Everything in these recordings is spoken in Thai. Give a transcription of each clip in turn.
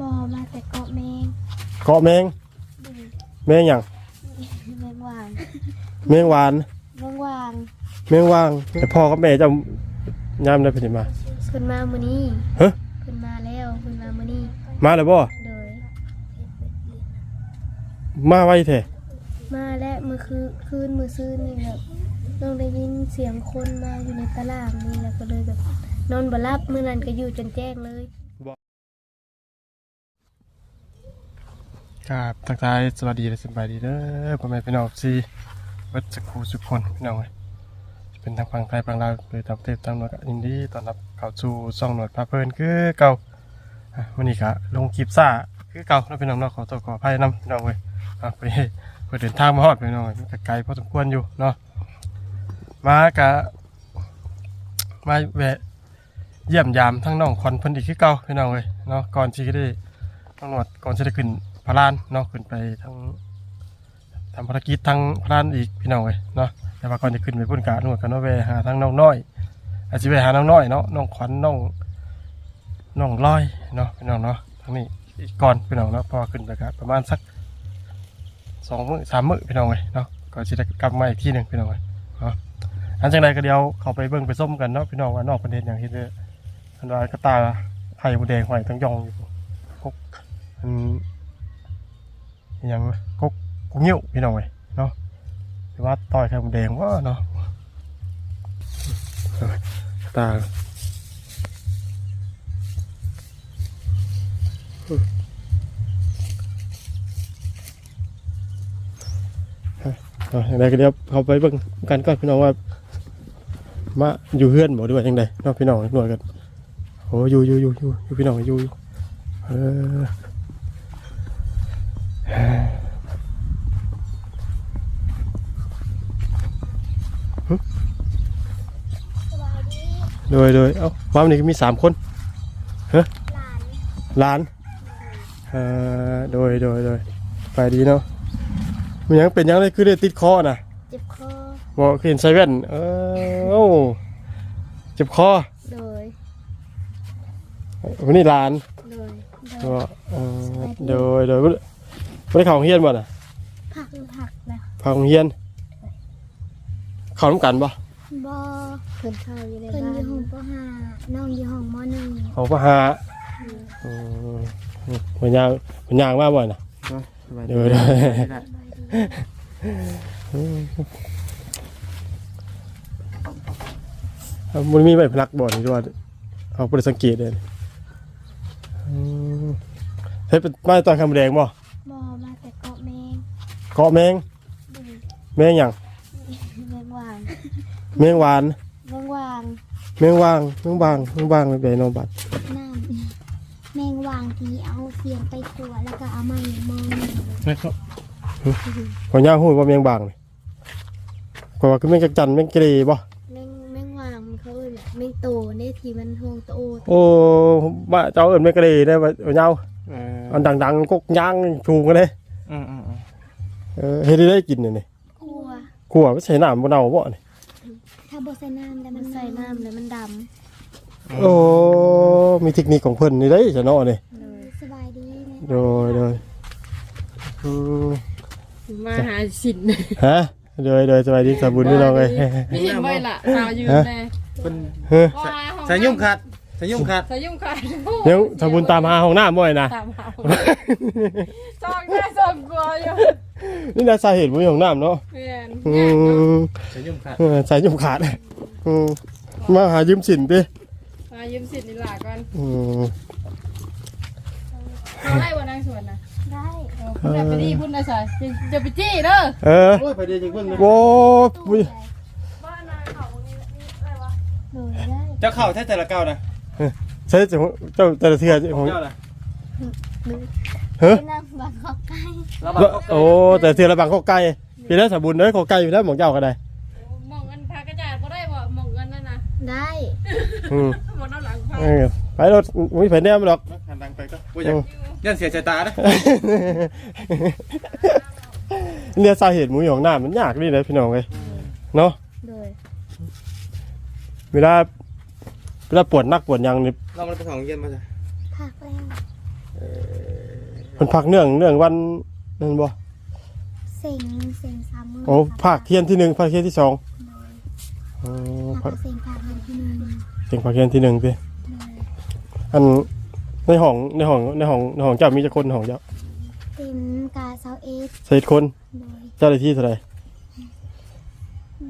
บอมาแต่เกาะแมงเกาะแมงดูแมงหยังแมงวางแมงหวานแมงวางแมงว่างแต่พ่อกับแม่เจะยามได้เพิ่นมาเพิ่นมามื้อนี้ฮะเพิ่นมาแล้วเพิ่นมามื้อนี้มาแล้วบ่โดยมาไว้แท้มาและมื้อคืนคืนมื้อซื่นนี่แบบต้องได้ยินเสียงคนมาอยู่ในตารางนี่แล้วก็เลยแบบนอนบ่หลับมื้อนั้นก็อยู่จนแจ้งเลย ครับทักทายสวัสดีและสบายดีเด้อพ่อแม่พี่น้องซีวัดสกูสุขคนพี่น้องเอ้ยจะเป็นทางฝั่งไทยฝั่งลาวหรือต่างประเทศต่างหน่วยก็ยินดีต้อนรับเข้าสู่ช่องหนวยพาเพลินคือเก่าวันนี้ก็ลงคลิปซ่าคือเก่าแล้วพี่น้องเนาะขอตัวขออภัยนํพี่น้องเว้ยอะไปไปเดินทางมาฮอดพี่น้องเอ้ยมันก็ไกลพอสมควรอยู่เนาะมากะมาแวะเยี่ยมยามทั้งน้องควันพนอีกคือเก่าพี่น้องเว้ยเนาะก่อนที่จะได้ต้องหนวดก่อนจะได้ขึ้น พระลานเนาะขึ้นไปทั้งทำภารกิจทั้งพระลานอีกพี่น้องเว้ยเนาะแต่ว่าก่อนจะขึ้นไปพุ่นกะหนวดกันเนาะแวหาทั้งน้องน้อยอาจจะไปหาน้องน้อยเนาะน้องขวัญน้องน้องลอยเนาะพี่น้องเนาะทั้งนี้อีกก่อนพี่น้องเนาะพอขึ้นไปกะประมาณสักสองมื้อสามมื้อพี่น้องเว้ยเนาะก็จะได้กลับมาอีกที่หนึ่งพี่น้องเว้ยเนาะอันจังใดก็เดี๋ยวเขาไปเบิ่งไปส้มกันเนาะพี่น้องว่านอกประเทศอย่างที่เด้ออันว่ากระตาไข่บูแดงหอยทั้งยองอยู่พวกอัน อย่างกกกกเงี้ยวพี่น้องเว้ยเนาะหรือว่าต่อยไข่บูแดงว่าเนาะตาอย่างไรก็เดี๋ยวเขาไปเบิ่งกันก่อนพี่น้องว่ามาอยู่เฮือนบ่ด้วยยังไงเนาะพี่น้องหน่วยกันโอ้ยอยู่อยู่อยู่อยู่พี่น้องอยู่อยู่เออ โดยโดยเอ้าบ้านนี้ก็มีสามคนหลานหลานเออโดยโดยโดยไปดีเนาะมันยังเป็นยังไงคือได้ติดคอน่ะเจ็บคอบอกคือเห็นไซเว่นเออโอ้เจ็บคอโดยวันนี้หลานโดยโดก็ยเออโดยโดยบ่บ่ได้เข้าโรงเรียนบ่น่ะผักผักนะเข้าโรงเรียนเข้าน้ำกันบ่บอ เพิ่นเข้าอยู่ในบ้านเพิ่นอยู่ห้องปห้าน้องอยู่ห้องมหนึ่งเขาก็หาอืมมันยางมันยางมากบ่น่ะเดี๋ยวเดี๋ยว เอามันมีใบพลักบ่นี่ด้วยเอาบ่ได้สังเกตเลยอืมเฮ้ยเป็นมาตอนคำแดงบ่บอมาแต่เกาะแมงเกาะแมงดูแมงหยังแมงวางแมงหวานแมงวาง แมงวางแมงบางแมงบางไปน้องบัดน้ำแมงวางที่เอาเสียงไปขัวแล้วก็เอามาอยู่มือขอยย่างหูว่าแมงบางนี่ขอยว่าคือแมงจักจันแมงกะหรีบ่แมงแมงวางมันเขาเอิ้นแมงโตเนี่ยที่มันห่วงโตโอ้บ้าเจ้าเอิ้นแมงกะหรีได้บ่เอาเหยาอันดังๆกกย่างชูกันเลยอืมอืมอืมเออเฮ็ดได้กินนี่นี่กลัวขัวใส่น้ำบ่เน่าบ่นี่ ถ้าบใส่น้ำแล้วมันใส่น้ำแล้วมันดโอ้มีเทคนิคของเพิ่นนี่ได้ซะเนาะนี่ำเลยสบายดีไหมโดยโดยอืมมาหาสินฮะโดยโดยสวัสดีสาบุญพี่น้องเอ้ยไม่เห็นไว้ล่ะสาวยืนแน่เป็นเฮ้ยว่าห้องใส่ยุ่มขัดใส่ยุ่มขัดใส่ยุ่มขาดเดี๋ยวสาบุญตามหาห้องน้ำบ่อยนะตามหาซองได้ซองกลัวอยู่ นี่น่าสาเหตุบ่มีห้องน้ำเนาะเพื่อนอืมใส่ยุ่มขัดเออใส่ยุ่มขาดอืมมาหายืมสินดิมายืมสินนี่ล่ะก่อนอืมเอาไล่วันนางสวนนะได้เอาพุ่นไปดีพุ่นนะสายจะไปจี้เด้อเออโอ้ยไปเดี๋ยวจะเบิ่งเลยโว้ยบ้านนายเขานี่อะไรวะเลยได้ เจ้าเข่าแท้แต่ละเก้านะใช่เจ้าเจ้าแต่ละเทือของ เจ้านะ เฮ้ยเป็นนางบางขอบไก่ระบาดโอ้แต่เทือละบางข้อไก่พี่ได้สาบุญเด้อข้อไก่พี่ได้หมองเจ้าก็ได้มองกันพากระจาดบ่ได้บ่มองกันนั่นน่ะได้อืมหมดน้ำหลังพาเออไปรถมีไผแนมหรอก หันดังไปก็โอ้ยอยากยันเสียใจตานะเนี่ยสาเหตุหมูหยองน้ำมันยากนี่นะพี่น้องเอ้ยเนาะเลยเวลาเวลาปวดนักปวดหยังนี่เรามันไปของเย็นมาจ้ะผักแล้ว มันพักเนื่องเนื่องวันนั่นบ่เซ็งเซ็งสามมือโอ้ภาคเทียนที่หนึ่งภาคเทียนที่สองอ๋อภาภาคคเซ็งภาคเงินที่หนึ่งเสียงภาคเทียนที่หนึ่งพี่อันในห้องในห้องในห้องในห้องเจ้ามีจักคนในห้องเจ้าเต็มกาเซาเอสใส่คนโดยเจ้าได้ที่เท่าไหร่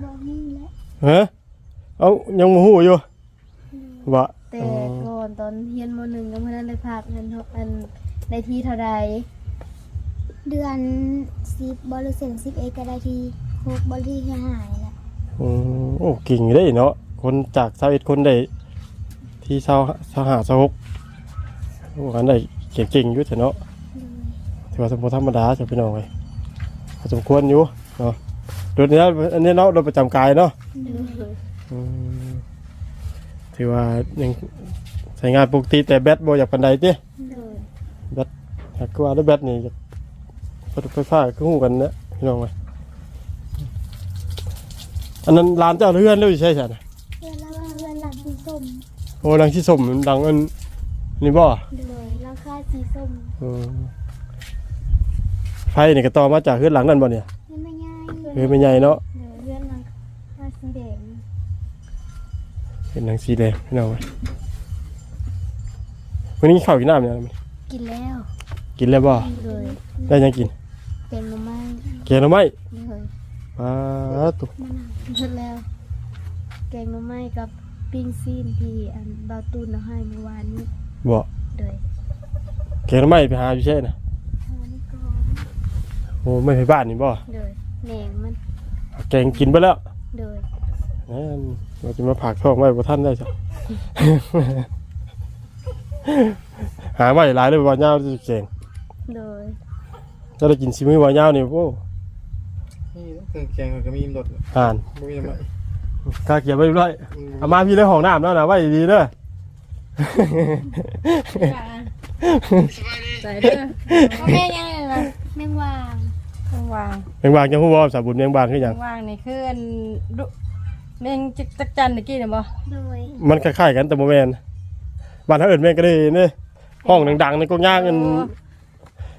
บอนี่และฮะเอายังโมหูอยู่วะแต่ก่อนตอนเฮียนมหนึ่งก็เมื่อนั้นเลยพากเงินเท่าอัน ในที่เท่าใดเดือนสิบบหริเซ็นสิบเอ็ดก็ได้ทีหกบริหายละอืมโอ้เก่งได้เนาะคนจากสาวเอ็ดคนได้ที่สาวสาวหาสาวหกโอ้กันได้เก่งเก่งๆอยู่แต่เนาะถือว่าสมบูรธรรมดาจะพี่น้องเลยพอสมควรอยู่เนาะรถเนี้ยอันนี้เนาะรถประจำกายเนาะอืมถือว่ายังใช้งานปกติแต่แบตบ่อยากปันใดติโดย แบตหากว่าแล้วแบตนี่อยากรถไฟฟ้าก็ฮู้กันนะพี่น้องเว้ยอันนั้นร้านเจ้าเรือนแล้วอยู่ใช่ใช่นะเพื่อนละว่าเพื่อนหลังสีส้มโอ้ดังที่สมดังอันนี่บ่โดยราคาสีส้มอืมไฟนี่ก็ต่อมาจากเรือนหลังนั่นบ่เนี่ยนี่ไม่ง่ายเรือนไม่ใหญ่เนาะโดยเพื่อนหลังคาสีแดงเป็นหนังสีแดงพี่น้องเว้ยวันนี้ข้าวกินน้ำเนี่ยง กินแล้วกินแล้วบ่โดยได้ยังกินเป็นมะม่าแกงหน่อไม้โดยปลาตุมะนาวเสร็จแล้ว แกงหน่อไม้กับปิ้งซีนที่อันบาวตูนเอาให้เมื่อวานนี้บ่โดยแกงหน่อไม้ไปหาอยู่ใช่นะทานก่อนโอ้ไม่ไปบ้านนี่บ่โดยแหนงมันแกงกินไปแล้วโดยนั่นเราจะมาผักท้องไว้บ่ท่านได้จ้ะ หาไว้หลายเลยบ่ยาวจะแกงโดยจะได้กินซิมือบ่ยาวนี่โอ้นี่เครื่องแกงก็มีหมดห่านบ่มีทำไมกาเกียบไว้เรียบร้อยเอามาพี่เลยห้องน้ำแล้วนะไว้ดีๆเด้อใส่เด้อแม่ยังไงล่ะแมงวางวางแมงบางจังฮู้บ่สาบุญแมงบางคือหยังวางนี่คืออันดุแมงจักจักจันตะกี้เนี่ยบ่โดยมันคล้ายๆกันแต่บ่แม่นบ้านเฮาเอิ้นแมงก็ได้นี่ ห้องดังๆในกงย่างกัน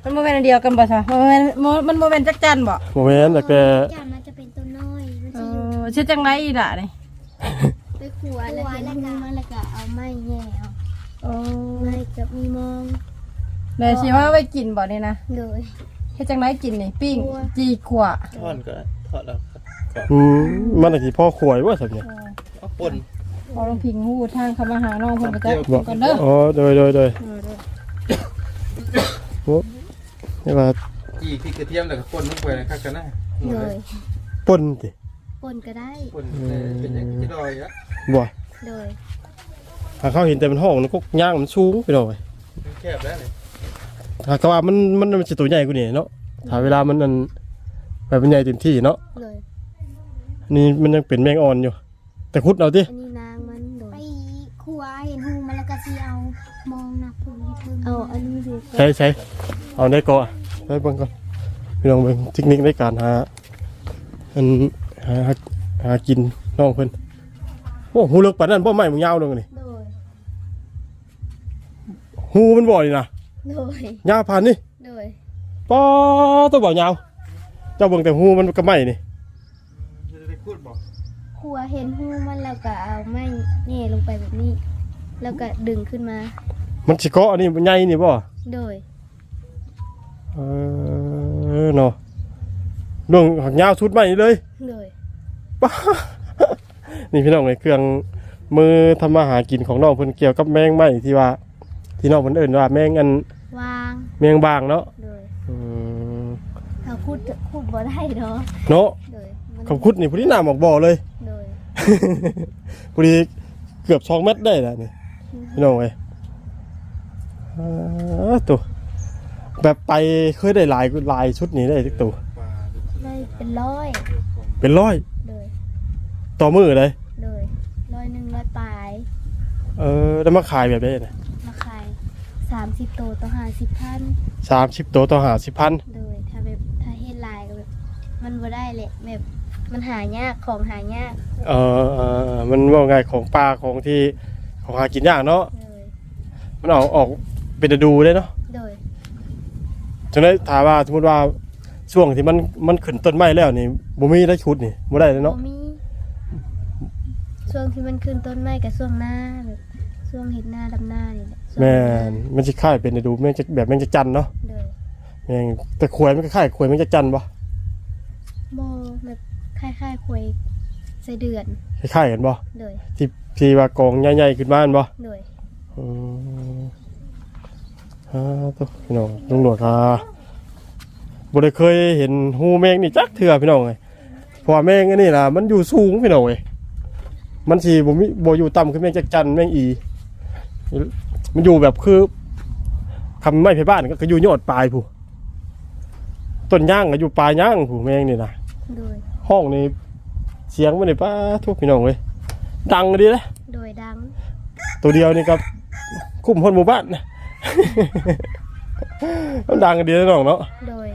มันโมเมนต์เดียวกันบ่ซะมันโมเมนต์มันโมเมนต์จักจันบ่บ่แม่นแต่จานมันจะเป็นตัวน้อยมันเอจะอยู่อชื่อจังไรอีด่านี่ไปขัวแล้วเห็นหูมันแล้วก็เอาไม้แง่เอาโอ้ไม้กับมีมองเดี๋ยวสิว่าไว้กินบ่นี่นะโดยเฮ็ดจังไรกินนี่ปิ้งจีขวทอดก็ทอดแล้วอืมมันน่ะสิพ่อขวยว่าซั่นเนี่ยเอาป่น พอลงพิงหูทางเขามาหาน้องเพิ่นก็จะบ่ก่อนเด้ออ๋อโดยโดยโดยโอ้นี่ว่าจีพริกกระเทียมแล้วก็ป่นลงไปนะครับกันนะโดยป่นติปนก็ได้ป่นเป็นอย่างที่ดอยอะบ่โดยถ้าเขาเห็นแต่มันห้องมันก็ย่างมันสูงไปหน่อยแคบแล้วนี่ถ้าก็ว่ามันมันมันสิตัวใหญ่กว่านี้เนาะถ้าเวลามันอันแบบมันใหญ่เต็มที่เนาะโดยอันนี่มันยังเป็นแมงอ่อนอยู่ แต่คุดเอาดิอันนี้นางมันโดยไปขัวเห็นหูมันแล้วก็สิเอามองหนักผูที่เทิง เอาอันนี้สิ ใช้ใช้เอาได้ก่อนได้เบิ่งก่อนพี่น้องเบิ่งเทคนิคในการหาอันหาหาหากินน้องเพิ่นโอ้หูเลิกปานนั้นบ่ไหม้มึงยาวลงนี่โดยหูมันบ่นี่นะโดยยาวผ่านนี่โดยป้าตัวบ่ยาว เจ้าเบิ่งแต่หูมันก็ไหม้นี่จะได้พูดบ่ขัวเห็นหูมันแล้วก็เอาไม้แง่ลงไปแบบนี้ แล้วก็ดึงขึ้นมา มันสิเกาะอันนี้มันใหญ่นี่บ่ โดยเออเนาะเรื่องหักยาวสุดใหม่เลยโดยป้านี่พี่น้องไอ้เครื่องมือทำมาหากินของน้องเพิ่นเกี่ยวกับแมงไหมที่ว่า ที่น้องเพิ่นเอิ้นว่าแมงอันวางแมงบางเนาะโดยอืมเขาพูดพูดบ่ได้เนาะเนาะโดยมันคำคุดนี่พอดีน้ำออกบ่อเลย โดยพอดีเกือบสองเมตรได้แล้วนี่พี่น้องเอ้ยอ่า ตัวแบบไปเคยได้หลายหลายชุดนี้ได้ทุกตัวปลาได้เป็นร้อยเป็นร้อยโดยต่อมือเลยโดยร้อยหนึ่งร้อยปลายเออแล้วมาขายแบบได้นะมาขายสามสิบตัวต่อห้าสิบพันสามสิบตัวต่อหาสิบพันโดยถ้าแบบถ้าเฮ็ดลายก็แบบมันบ่ได้แหละแบบมันหายากของหายากเออเออมันว่าไงของปลาของที่ของหากินยากเนาะโดยมันออกออก เป็นฤดูได้เนาะโดยจังได้ถามว่าสมมติว่าช่วงที่มันมันขึ้นต้นไม้แล้วนี่บ่มีได้ชุดนี่บ่ได้เลยเนาะบ่มีช่วงที่มันขึ้นต้นไม้กับช่วงหน้าแบบช่วงเห็ดหน้าดำหน้านี่แหละช่วงแม่นมันสิคล้ายเป็นฤดูแม่งจะแบบแม่งจะจันเนาะโดยแม่งแต่ขวยมันก็คล้ายขวยแม่งจะจันบ่โบแบบคล้ายๆควยใส่เดือนคล้ายๆกันบ่โดยที่ที่ว่ากองใหญ่ๆขึ้นมาอันบ่โดยอืม อ่าตัวพี่น้องตำรวจอะบ่ได้เคยเห็นหูแมงนี่จักเทื่อพี่น้องเอ้ยเพราะว่าแมงอันนี้ล่ะมันอยู่สูงพี่น้องเอ้ยมันสิบ่มีบ่อยู่ต่ำคือแมงจักจันแมงอี มันอยู่แบบคือคำไม่ไผบ้านก็ก็ออยู่ยอดปลายผู้ต้นย่างก็อยู่ปลายย่างผู้แมงนี่นะโดย ห้องนี่เสียงมันนี่ป้าทุกพี่น้องเว้ยดังดีนะโดยดังตัวเดียวนี่ครับคุ้มคนหมู่บ้านนะ มันดังดีนะน้องเนาะโดย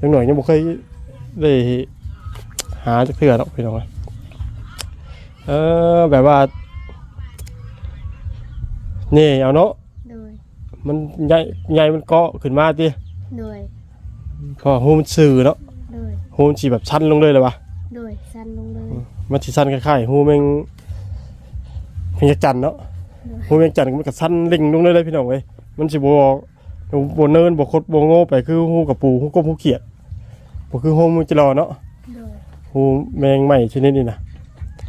ยังหน่อยยังบ่เคยได้หาจักเทื่อหรอกพี่น้องเอ้ยเออแบบว่านี่เอาเนาะโดยมันใหญ่ใหญ่มันเกาะขึ้นมาติโดยพอหูมันสื่อเนาะโดยหูมันสิแบบชันลงเลยเลยวะโดยสั้นลงเลยมันสิสั้นคล้ายๆหูแมงแมงจักรจันทร์เนาะ หูแมงจักรจันทร์มันก็สั้นลิงลงเลยเลยพี่น้องเว้ยมันสิบ่บ่เนินบ่คดบ่โง่ไปคือหูกระปูหูกบหูเขียดบ่คือหูมันจะรอเนาะโดยหูแมงใหม่ชนิดนี้นะ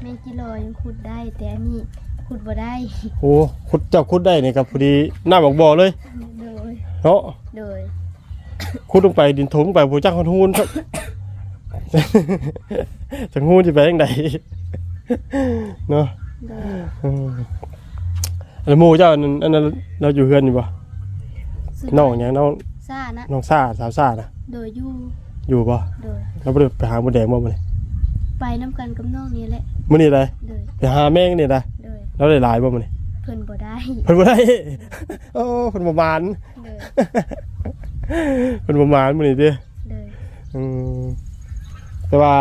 แมงกิโลยังขุดได้แต่อันนี้ขุดบ่ได้โอ้ขุดเจ้าขุดได้นี่ครับพอดีหน้าบอกบ่อเลยโดยเนาะโดยขุดลงไปดินถมไปบ่จักคนหูนครับจังหูนสิไปจังไดเนาะโดยอืม แล้วหมู่เจ้าอันนั้นอันนั้นเราอยู่เฮือนอยู่บ่ซึ่งน้องหยังน้องซ่านะ น้องซ่าสาวซ่านะโดยอยู่อยู่บ่โดย เราบ่ได้ไปหาหมดแดงบ่มื้อนี้ไปน้ำกันกับน้องนี่แหละ มื้อนี้ได้โดย ไปหาแมงนี่ได้โดย เราได้หลายบ่มื้อนี้เพิ่นบ่ได้ เพิ่นบ่ได้ โอ้เพิ่นบ่มานโดย เพิ่นบ่มานมื้อนี้เด้ โดย อืมแต่ว่า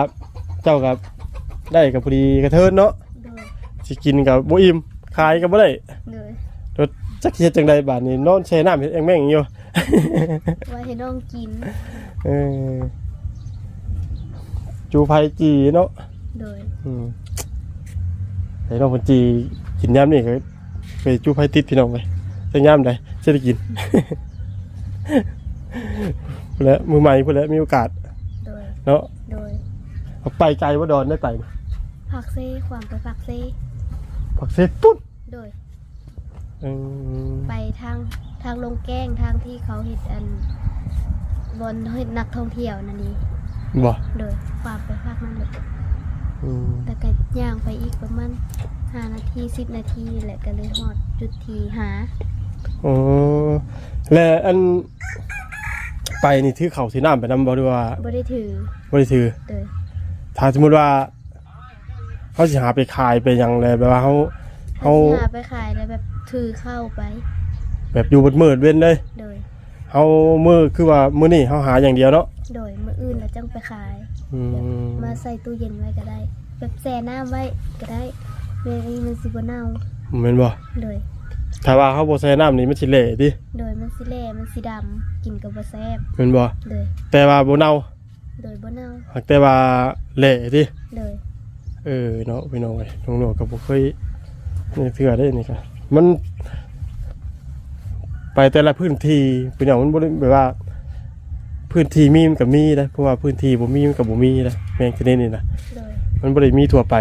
เจ้ากับได้กับพอดีกระเทินเนาะโดย สิกินกับบ่อิ่ม ขายก็บ่ได้โดยรถจักสิเฮ็ดจังไดบาดนี้นอนแช่น้ำเฮ็ดแองแม่งอยู่ ว่าให้น้องกินเออจูไผจีเนาะโดยอืมให้น้องเพิ่นจีกินยามนี่ก็ไปจูไผติดพี่น้องไปจังยามใดสิได้กิน พุ่นแหละมือใหม่พุ่นแหละมีโอกาส โดยเนาะโดยเอาไปไกลบ่ดอนได้ไปนี่ผักเซ่ความไปผักเซ่ ผักเสร็จปุ๊บโดยอืมไปทางทางลงแกล้งทางที่เขาเห็ดอัน บนเห็ดนักท่องเที่ยวนั่นนี่บ่โดยความไปภาคนั้นเลยอืมแต่ก็ย่างไปอีกประมาณห้านาทีสิบนาทีนี่แหละก็เลยหอดจุดทีหาอ๋อและอัน ไปนี่ถือเขาถือน้ำไปนำบ่หรือว่าบ่ได้ถือบ่ได้ถือ โดยถ้าสมมุติว่า เขาสิหาไปขายไปหยังเลยแบบว่าเขาเขาหาไปขายแล้วแบบถือเข้าไป แบบอยู่บนมืดเว้นเลยโดย เขามือคือว่ามื้อนี้เขาหาอย่างเดียวเนาะโดยมืออื่นแล้วจังไปขาย อืแบบมมาใส่ตู้เย็นไว้ก็ได้ แบบแช่น้ำไว้ก็ได้เวลานี้มันสิบ่เน่าแม่นบ่โดย ถ้าว่าเขาบ่ใส่น้ำนี่มันสิเละติโดยมันสิแล่มันสิดำกินกับบ่แซ่บแม่นบ่โดย แต่ว่าบ่เน่าโดยบ่เน่าหากแต่ว่าเละติโดย เออเนาะพี่น้องเอ้ยน้องๆก็บ่เคยนี่เทื่อได้นี่ก็มันไปแต่ละพื้นที่พี่น้องมันบ่ได้แบบว่า พื้นที่มีมันก็มีนะเพราะว่าพื้นที่บ่มีมันก็บ่มีนะแม่งชนิดนี้นะโดยมันบ่ได้มีทั่วไป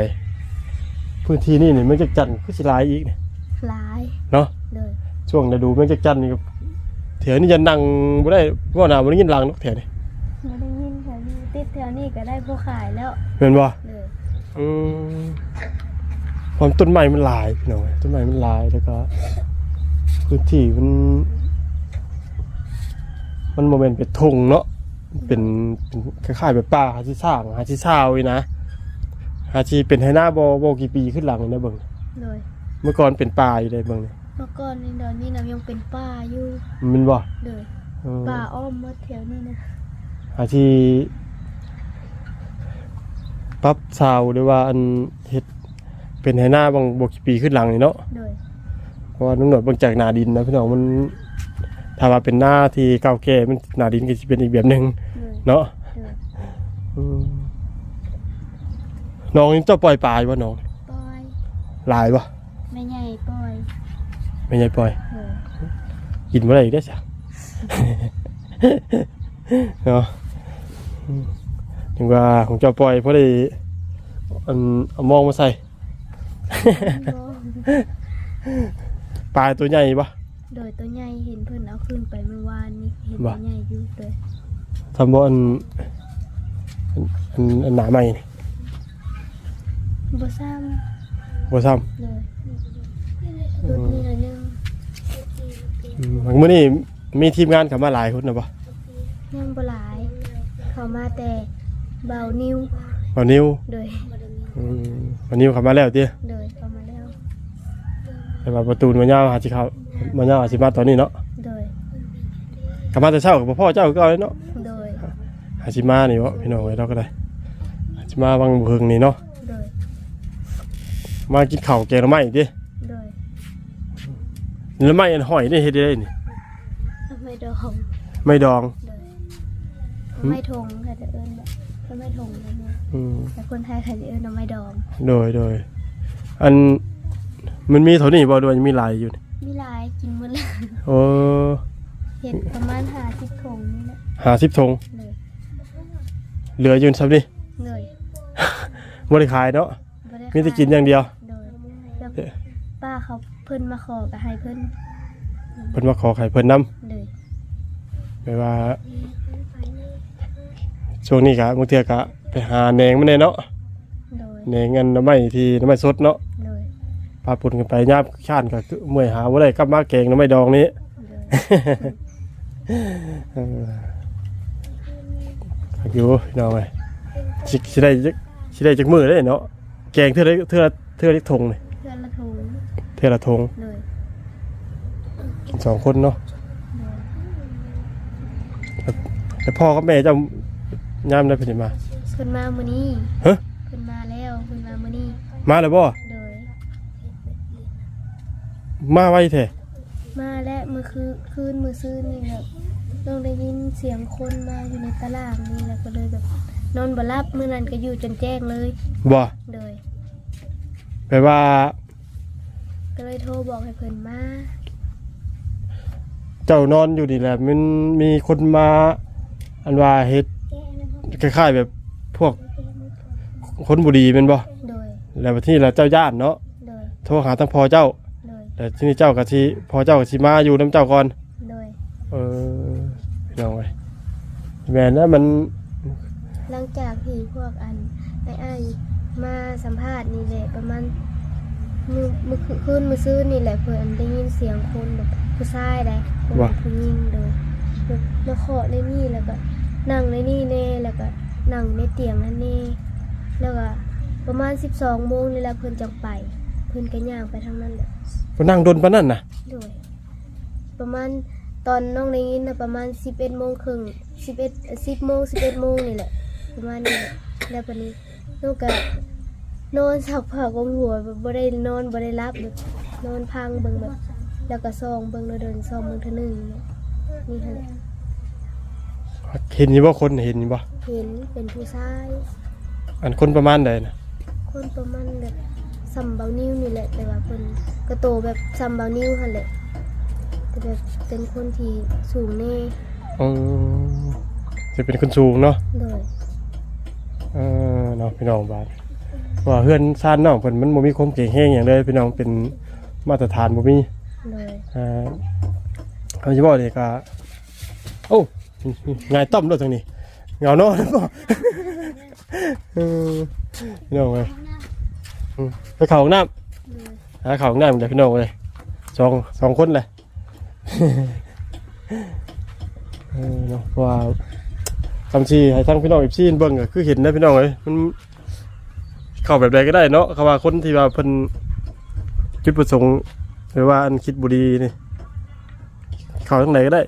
พื้นที่นี่นี่มันจะจันทร์คือสิหลายอีกนี่หลายเนาะโดยช่วงฤดูมันจะจันทร์นี่ก็แถวนี้จะนั่งบ่ได้ว่าหน้าบ่ได้ยินหลังนกแถวนี้บ่ได้ยินแถวนี้ติดแถวนี้ก็ได้บ่ขายแล้วแม่นบ่โดย อืมความต้นไม้มันหลายพี่น้องเอ้ยต้นไม้มันหลายแล้วก็พื้นที่มัน มันบ่แม่นเป็นทงเนาะเป็นเป็นคล้ายๆแบบป่าหาที่สร้างหาที่เช่าอีนะหาที่เป็นไหหน้าบ่บ่กี่ปีขึ้นหลังนี่นะเบิ่งโดยเมื่อก่อนเป็นป่าอยู่ได้เบิ่งนี่เมื่อก่อนนี่ตอนนี้นะยังเป็นป่าอยู่มันบ่โดยเออป่าอ้อมหมดแถวนี้นะหาที่ ปรับชาวหรือว่าอันเฮ็ดเป็นไหหน้าบางบ่กี่ปีขึ้นหลังนี่เนาะโดยเพราะว่าน้ำหนวดเบิ่งจากหน้าดินนะพี่น้องมันทถ้าว่าเป็นหน้าที่เก่าแก่มันหน้าดินก็สิเป็นอีกแบบหนึงเลยเนาะเลยอืมน้องนี่เจ้าปล่อยปลาอยู่บ่น้องปล่อยหลายบ่แม่ใหญ่ปล่อยไม่ใช่ปล่อยเลยกินบ่ได้อีกได้อจ้ะ เนาะอืม ถึงว่าของเจ้าปล่อยเพราะได้อันเอามองมาใส่ ปลาตัวใหญ่ปะโดยตัวใหญ่เห็นเพิ่นเอาขึ้นไปเมื่อวานนี้เห็นว่ะตัวใหญ่อยู่เลยทำบ่อันอันอันอันหนาใหม่นี่บ่ซ้บ่ซ้ำเลยตัวนี้หน่อยนึงำอืมบางมื้อนี้มีทีมงานเข้ามาหลายคนนะปะยังบ่หลาย เข้ามาแต่ เบานิ้ววันนิวโดยอืมวันนิวเข้ามาแล้วเตี้ยโดยเข้ามาแล้ว แต่ว่าประตูมันยาวหาสิเข้ามันยาวหาสิมาตอนนี้เนาะโดย กลับมาแต่เช้ากับพ่อเจ้าก็เอาเลยเนาะ โดยหาสิมานี่วะพี่น้องเอ้ยเราก็ได้หาสิมาวังเพิงนี่เนาะโดย มากินข้าวแกงหน่อไม้ดิโดยหน่อไม้อันหอยนี่เฮ็ดได้นี่ทำไมดองไม่ดอง โดยทำไมทงค่ะจะเอิ้นแบบ ทำไมทงนะเนี่ยอืมแต่คนไทยค่ะจะเอิ้นทำไมดอง โดยโดยอันมันมีเท่านี้บ่ด้วยมีหลายอยู่นี่มีหลายกินมื้อละโอ้เห็ดประมาณ50ทงนี่แหละหาสิบทงเลยเหลืออยู่ซับนี่ เลยบ่ได้ขายเนาะบ่ได้มีแต่กินอย่างเดียวโดยแล้วป้าเขาเพิ่นมาขอก็ให้เพิ่นเพิ่นมาขอไข่เพิ่นนํเลย แปลว่า ช่วงนี้ก็บางเทื่อก็ไปหาแหนงมันแน่เนาะโดยแหนงอันหน่อไม้ที่หน่อไม้สดเนาะเลยพาปุ่นกันไปยามชานก็คือเมื่อยหาบ่ได้กลับมาแกงหน่อไม้ดองนี้เลยเอออยู่พี่น้องเอ้ยสิสิได้จักสิได้จักมื้อเด้เนาะแกงเทื่อละเทื่อละเทื่อละทงนี่เพื่อนละทงเทื่อละทงเลยกินสองคนเนาะเลยแต่พ่อกับแม่เจ้า ยามได้เพิ่นสิมาเพิ่นมามื้อนี้ฮะเพิ่นมาแล้วเพิ่นมามื้อนี้มาแล้วบ่ โดย มาไวแท้มาและมื้อคือคืนมื้อซื่นนี่แบบต้องได้ยินเสียงคนมาอยู่ในตลาดนี่แล้วก็เลยแบบนอนบ่หลับมื้อนั้นก็อยู่จนแจ้งเลย บ่โดย แปลว่าก็เลยโทรบอกให้เพิ่นมาเจ้านอนอยู่นี่แหละมันมีคนมา อันว่าเฮ็ด คล้ายๆแบบพวกคนบุรีแม่นบ่โดย แล้วบัดนี้ล่ะเจ้าย่านเนาะโดย โทรหาทั้งพ่อเจ้าโดยแต่ที่นี่เจ้าก็สิพ่อเจ้าก็สิมาอยู่นํเจ้าก่อน โดยเออพี่น้องเอ้ยแม่นนะมันหลังจากที่พวกอันไอ้ไอ้มาสัมภาษณ์นี่แหละประมาณมือมือคืนมือซื้อนี่แหละเพื่อนได้ยินเสียงคนแบบผู้ชายได้เป็นผู้หญิงเลยแบบมาเคาะในนี่แล้วก็ นั่งในนี่แน่แล้วก็นั่งในเตียงนั่นแน่แล้วก็ประมาณสิบสองโมงนี่แหละเพื่อนจังไป เพื่อนก็ย่างไปทางนั้นแหละก็นั่งดนปานนั้นน่ะด้วยประมาณตอนน้องได้ยินนะประมาณสิบเอ็ดโมงครึ่งสิบเอ็ดสิบโมงสิบเอ็ดโมงนี่แหละ ประมาณนี้แหละแล้วปานนี้น้องก็นอนสักพักของหัวแบบบ่ได้นอนบ่ได้รับแบบนอนพังเบิ่งแบบ แล้วก็ซองเบิ่งเดินซองเบิ่งเท่านึงเนี่ยนี่หั่นแหละ เห็นอยู่บ่คนเห็นอยู่บ่เห็นเป็นผู้ชายอันคนประมาณใดน่ะคนประมาณแบบซัมเบานิ้วนี่แหละแต่ว่าเพิ่นก็โตแบบซัมเบานิ้วหั่นแหละแต่แบบเป็นคนที่สูงแน่อืมจะเป็นคนสูงเนาะโดยเออเนาะพี่น้องบ้านว่าเฮือนซ่านน้องเพิ่นมันบ่มีความเก่งแฮงหยังเลยพี่น้องเป็นมาตรฐานบ่มีโดยอ่าเขาสิบอกเลยก็โอ้ งายต้อมด้วยทางนี้เหงานอนบ่เออพี่น้องเอ้ยไปเข้าห้องน้ำหาเข้าห้องน้ำเดี๋ยวพี่น้องเลยสองสองคนเลยเออเนาะเพราะว่าคำชีให้ทั้งพี่น้องอีซีนเบิ่งก็คือเห็นนะพี่น้องเลยมันเข้าแบบใดก็ได้เนาะเขาว่าคนที่ว่าเพิ่นจุดประสงค์หรือว่าอันคิดบุรีนี่เข้าทางไหนก็ได้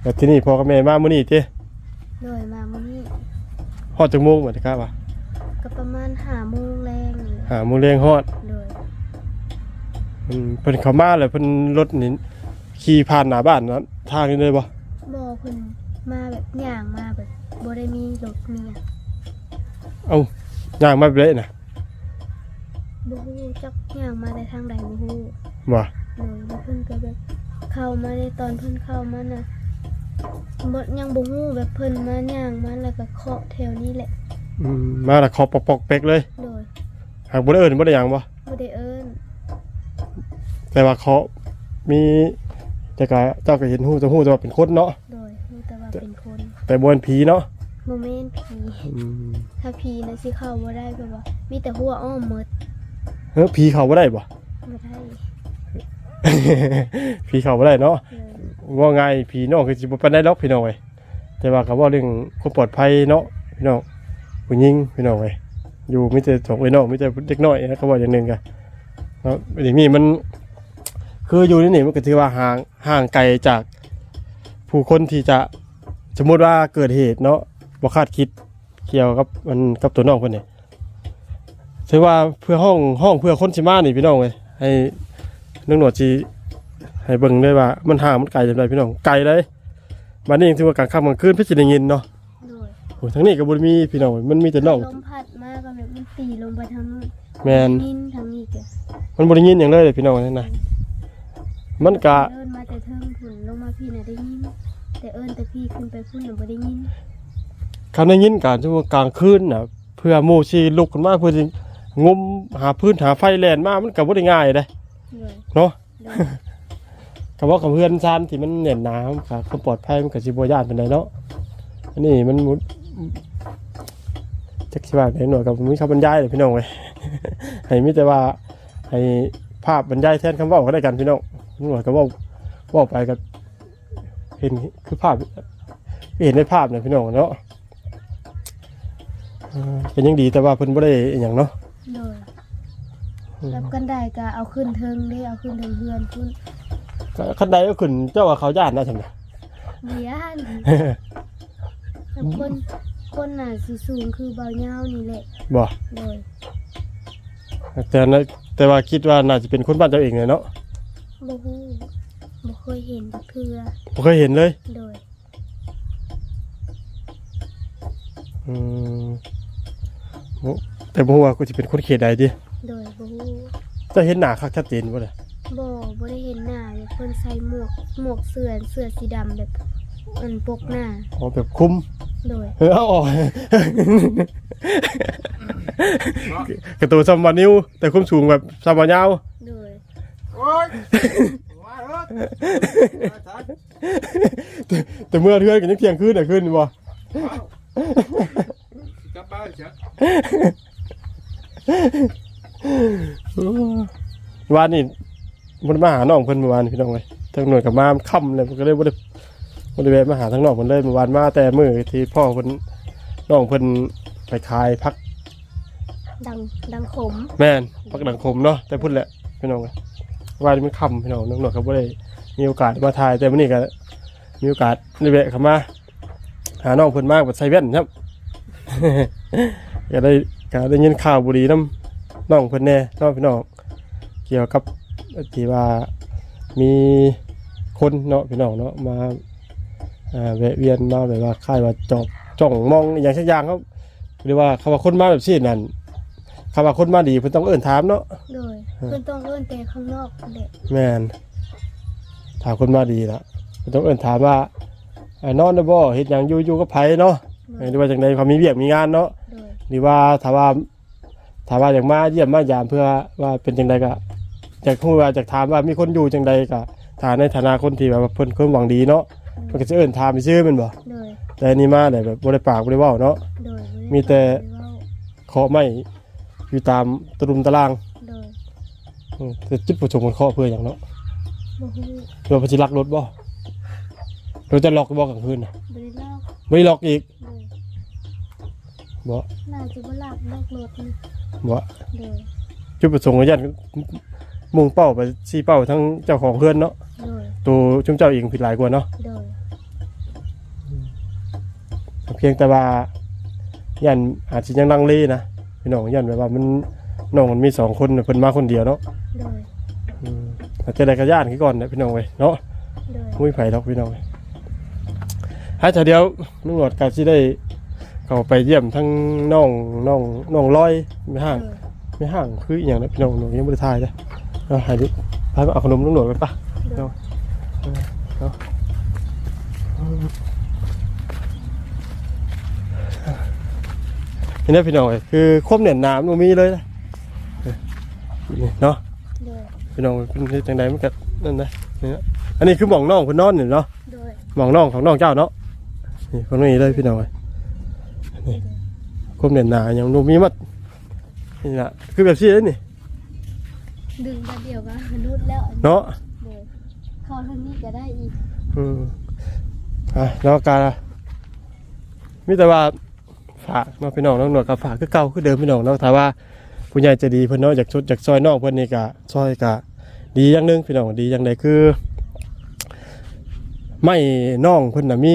แต่ที่นี่พ่อกับแม่มามื้อนี้เจ้โดยมามื้อนี้ฮอดจักโมงเหมือนกันว่ะก็ประมาณ5โมงแรงนี่แหละหาโมงแรงฮอดโดยออืมเพิ่นเข้ามาแล้วเพิ่นรถนี่ขี่ผ่านหน้าบ้านนั้นทางนี้เลยบ่บ่เพิ่นมาแบบย่างมาแบบบ่ได้มีรถมีหยังเอ้าย่างมาแบบนี้น่ะบ่ฮู้จักย่างมาได้ทางใดบ่ฮู้บ่ เลยแล้วเพิ่นก็แบบเข้ามาในตอนเพิ่นเข้ามาน่ะ บ่ยังบ่ฮู้แบบเพิ่นมาย่างมาแล้วก็เคาะแถวนี้แหละอืมมาแล้วขอปอกๆเป๊กเลยโดยหากบ่ได้เอิ้นบ่ได้หยังบ่บ่ได้เอิ้นแต่ว่าเขามีแต่ก็เจ้าก็เห็นฮู้จะฮู้แต่ว่าเป็นคนเนาะโดยรู้แต่ว่าเป็นคนแต่บ่เป็นผีเนาะบ่แม่นผีอืมถ้าผีน่ะสิเข้าบ่ได้แบบว่ามีแต่หัวอ้อมหมดเฮ้ยผีเข้าบ่ได้บ่บ่ได้ ผีเข้าบ่ได้เนาะเลย ว่าไงผีน้องคือสิบ่ปานได้หรอกพี่น้องเว้ยแต่ว่าก็เว้าเรื่องความปลอดภัยเนาะพี่น้องผู้หญิงพี่น้องเว้ยอยู่มีแต่สองไอ้น้องมีแต่เด็กน้อยนะเขาบอกอย่างหนึงกันเนาะอย่างนี้มัน คืออยู่นี่นี่มันก็ถือว่าห่างห่างไกลจากผู้คนที่จะสมมติว่าเกิดเหตุเนาะบ่คาดคิดเกี่ยวกับมันกับตัวน้องเพิ่นนี่ถือว่าเพื่อห้องห้องเพื่อคนสิมานี่พี่น้องเว้ยให้นึกหนวดสิ ให้เบิ่งด้วยว่า มันห่างมันไกลจังไดพี่น้องไกลเลยบัดนี้ถือว่ากลางค่ำกลางคืนเพิ่นสิได้ยินเนาะโดยโอ้ยทั้งนี้ก็บ่ได้มีพี่น้องเว้ยมันมีแต่น้อง ลมพัดมาก็แบบมันตีลงไปทางนู้นแม่นนินทางนี้แกมันบ่ได้ยินหยังเลยเลยพี่น้องนั่นน่ะมันก็เอิ้นมาแต่เทิงพุ่นลงมาพี่น่ะได้ยิน แต่เอิ้นแต่พี่ขึ้นไปพุ่นน่ะบ่ได้ยินคำได้ยินการช่วงกลางคืนน่ะเพื่อหมู่ชีลุกขึ้นมาเพื่อสิงมหาพื้นหาไฟแลนมามันก็บ่ได้ง่ายเด้ เลยเนาะ โดย คำว่ากับเพื่อนซานที่มันแน่นหนาครับความปลอดภัยมันก็สิบ่ย่านปานใดเนาะอันนี้มันมุดจักสิว่าได้หน่อยกับมีคำบรรยายเลยพี่น้องเว้ยให้มีแต่ว่าให้ภาพบรรยายแทนคำว้าก็ได้กันพี่น้องหน่อยก็เว้าว้าไปก็เห็นคือภาพเห็นในภาพนะพี่น้องเนาะเป็นยังดีแต่ว่าเพิ่นบ่ได้อย่างเนาะเลยรับกันได้ก็เอาขึ้นเทิงเด้เอาขึ้นเทิงเฮือนพุ่น ก็คันใดก็ขึ้นเจ้าว่าเขาย่านนะใช่ไหมเบียนแต่คนคนน่ะสิสูงคือเบาเหย้านี่แหละบ่เลยแต่นะแต่ว่าคิดว่าน่าจะเป็นคนบ้านเจ้าเองเลยเนาะบ่ฮู้บ่เคยเห็นจักเทื่อบ่เคยเห็นเลยโดยอืมบ่แต่บ่ฮู้ว่ากูสิเป็นคนเขตใดดิโดยบ่ฮู้เจะเห็นหน้าคักชัดเจนบ่ล่ะ บ่บ่ได้เห็นหน้าเลยเพิ่นใส่หมวกหมวกเสื้อเสื้อสีดำแบบอันปกหน้าอ๋อแบบคุมโดยเออเอาออกกระตัวซัมบานิ้วแต่คุมสูงแบบซัมบายาวโดยโอ้ยว่าเถอะว่าซะแต่เมื่อเทือนกันยังเที่ยงคืนน่ะขึ้นบ่กลับบ้านเถอะวาน นี่มันมาหาน้องเพิ่นเมื่อวานพี่น้องเลยทั้งหน่วยกับมาค่ำเลยมันก็เลยบ่ได้บ่ได้แวะมาหาทั้งน้องเพิ่นเลยเมื่อวานมาแต่มื้อที่พ่อเพิ่นน้องเพิ่นไปขายพักดังดังขมแม่นพักดังคมเนาะแต่พุ่นแหละพี่น้องเอ้ยว่านี่มันค่ำพี่น้องน้องหนวดก็บ่ได้มีโอกาสมาถ่ายแต่มื้อนี้ก็มีโอกาสได้แวะเข้ามาหาน้องเพิ่นมากบัดใส่แว่นครับก็ได้ก็ได้ยินข่าวบุรีน้ำน้องเพิ่นแน่น้องพี่น้องเกี่ยวกับ ที่ว่ามีคนเนาะพี่น้องเนาะมาอ่าแวะเวียนมาแบบว่าค่ายว่าจอบจ้องมองอหย่างสักอย่างเขาหรือว่าคำว่าคนมาแบบนี้นั่นคำว่าคนมาดีเพิ่นต้องเอิ่นถามเนาะโดยเพิ่นต้องเอิ้นแต่ข้างนอกนั่นแหละแม่นถามคนมาดีละเพิ่นต้องเอิ่นถามว่าไอ้นอนได้บ่เฮ็ดหยังอยู่อยู่กับไผเนาะโดยหรือว่าจังใดเขามีเวียกมีงานเนาะโดยหรือว่าถ้าว่าถ้าว่าอยากมาเยี่ยมมายามเพื่อว่าเป็นจังใดก็ อยากพูดว่าอยากถามว่ามีคนอยู่จังใดก็ถ้าในฐานะคนที่แบบว่าเพิ่นคนหวังดีเนาะมันก็จะเอิ้นถามซื่อๆแมันบ่โดยแต่อันนี้มาได้แบบบ่ได้ปากบ่ได้เว้าเนาะ โดยมีแต่บ่ได้เว้าเคาะไม่อยู่ตามตรุมตารางโดยอืมแต่จุดประสงค์มันเคาะเพื่อหยังเนาะบ่ฮู้เราไปสิลักรถบ่เราจะล็อกบ่กลางคืนน่ะบ่ได้ลอกไม่ได้ล็อกอีกโดยบ่น่าจะบ่ลากลอกรถนี่บ่ โดยจุดประสงค์ของญาติ มุ่งเป้าไปชี้เป้าทั้งเจ้าของเพื่อนเนาะโดยตัวชุมเจ้าเองผิดหลายกว่าเนาะโดยเพียงแต่ว่ายันอาจจะยังลังเลนะพี่น้องยันแบบว่ามันน้องมันมีสองคนน่ะเพิ่นมาคนเดียวเนาะโดยอืมอาจจะได้กระย่านขึ้นก่อนนะพี่น้องเว้ยเนาะ โดยมุ้ยไผ่ดอกพี่น้องเว้ยถ้าจะเดียวตำรวจก็สิได้เข้าไปเยี่ยมทั้งน้องน้องน้องลอยไม่ห่างโดยไม่ห่างคืออหย่างนะพี่น้องหนูยังไม่ได้ทายเลย เอาหายดิพาไปเอาขนมตำรวจไปปะโดยเนาะนี่นะพี่น้องเอ้ยคือควบเหนียนน้ำมันมีเลยนะเออนี่เนาะโดยพี่น้องเป็นที่จังใดมันก็นั่นนะนี่นะอันนี้คือหมองน้องคนนอนนี่เนาะโดยหมองน้องของน้องเจ้าเนาะนี่คนนี้เลยพี่น้องเอ้ยนี่ควบเหนียนน้ำอย่างนูมีมัดนี่นะคือแบบซี่เลยนี่ ดึงแป๊บเดียวก็รุดแล้วเนาะโดยเข้าทางนี้ก็ได้อีกอืมอะแล้วการมิแต่ว่าฝากเน้องพี่น้องน้องหนวดกับฝากคือเก่าคือเดิมพี่น้องเนาะถ้าว่าผู้ใหญ่ใจะดีเพิ่นเนาะอยากชุดอยากซอยน้องเพิ่นนี่ก็ซอยก็ดีอย่างหนึงพี่น้องดีอย่างใดคือ ไม่น้องเพิ่นน่ะมี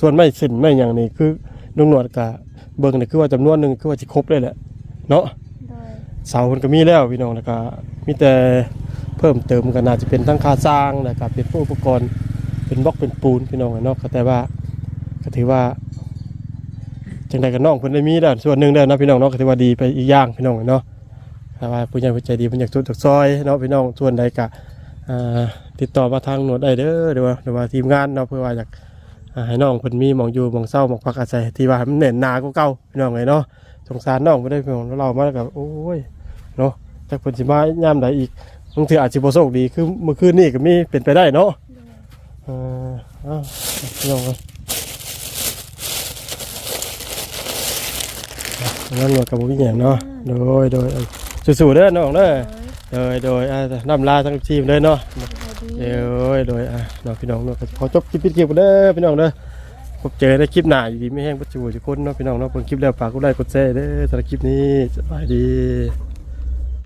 ส่วนไม่สินไม่อย่างนี้คือน้องหนวดก็เบิ่งนี่คือว่าจำนวนหนึงคือว่าสิครบเลยแหละเนาะ โดยเสาเพิ่นก็มีแล้วพี่น้องแล้วก็ มีแต่เพิ่มเติมก็น่าจะเป็นทั้งค่าสร้างแล้วก็เป็นพวกอุปกรณ์เป็นบล็อกเป็นปูนพี่น้องอะเนาะก็แต่ว่าก็ถือว่าจังใดก็น้องเพิ่นได้มีแล้วส่วนหนึ่งแล้วนะพี่น้องเนาะก็ถือว่าดีไปอีกอย่างพี่น้องเนาะแต่ว่าผู้ใหญ่ผู้ใจดีเพิ่นอยากช่วยจากซอยเนาะพี่น้องส่วนใดก็ติดต่อมาทางหนวดได้เด้อหรือว่าหรือว่าทีมงานเนาะเพื่อว่าอยากให้น้องเพิ่นมีมองอยู่มองเศร้ามองพักอาศัยที่ว่ามันแน่นหนากว่าเก่าพี่น้องเลยเนาะสงสารน้องบ่ได้พี่น้องเรามาแล้วก็โอ้ยเนาะ จากเพิ่นสิมายามใดอีกบางทีอาจสิบ่โชคดีคือเมื่อคืนนี้ก็มีเป็นไปได้เนาะเอ่ออ้าวลองกันนั่นว่ากับบ่มีหงเนาะโดยโดยเอาสู้ๆเด้อน้องเด้อโดยโดยโดยอ่านํลาทั้งทีมเลยเนาะ เดี๋ยวโดยอะน้องพี่น้องเนาะก็ขอจบคลิปปิดคลิปเด้อพี่น้องเด้อพบเจอในคลิปหน้าอยู่ดีไม่แห้งปัจจุบันทุกคนเนาะพี่น้องเนาะเพิ่นคลิปแล้วฝากกดไลค์กดแชร์เด้อสำหรับคลิปนี้สบายดี